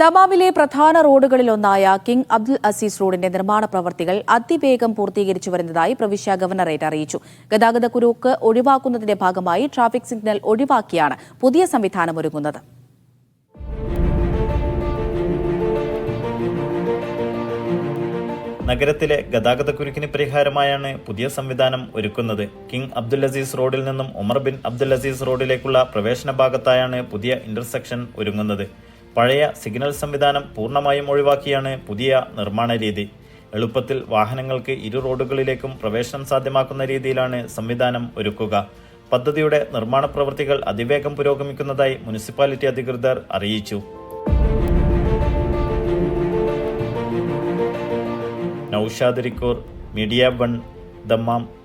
ദമാമിലെ പ്രധാന റോഡുകളിലൊന്നായ King Abdul Azeez റോഡിന്റെ നിർമ്മാണ പ്രവർത്തികൾ അതിവേഗം പൂർത്തീകരിച്ചു വരുന്നതായി പ്രവിശ്യ ഗവർണറേറ്റ് അറിയിച്ചു. ഗതാഗത കുരുക്ക് ഒഴിവാക്കുന്നതിന്റെ ഭാഗമായി ട്രാഫിക് സിഗ്നൽ ഒഴിവാക്കിയാണ് പുതിയ സംവിധാനം ഒരുങ്ങുന്നത്. നഗരത്തിലെ ഗതാഗതക്കുരുക്കിന് പരിഹാരമായാണ് പുതിയ സംവിധാനം ഒരുക്കുന്നത്. കിങ് അബ്ദുൽ അസീസ് റോഡിൽ നിന്നും ഉമർ ബിൻ അബ്ദുൽ അസീസ് റോഡിലേക്കുള്ള പ്രവേശന ഭാഗത്തായാണ് പുതിയ ഇന്റർസെക്ഷൻ ഒരുങ്ങുന്നത്. പഴയ സിഗ്നൽ സംവിധാനം പൂർണമായും ഒഴിവാക്കിയാണ് പുതിയ നിർമ്മാണ രീതി. എളുപ്പത്തിൽ വാഹനങ്ങൾക്ക് ഇരു റോഡുകളിലേക്കും പ്രവേശനം സാധ്യമാക്കുന്ന രീതിയിലാണ് സംവിധാനം ഒരുക്കുക. പദ്ധതിയുടെ നിർമ്മാണ പ്രവൃത്തികൾ അതിവേഗം പുരോഗമിക്കുന്നതായി മുനിസിപ്പാലിറ്റി അധികൃതർ അറിയിച്ചു. നൌഷാദ് റിക്കൂർ മീഡിയ വൺ ദമ്മാം.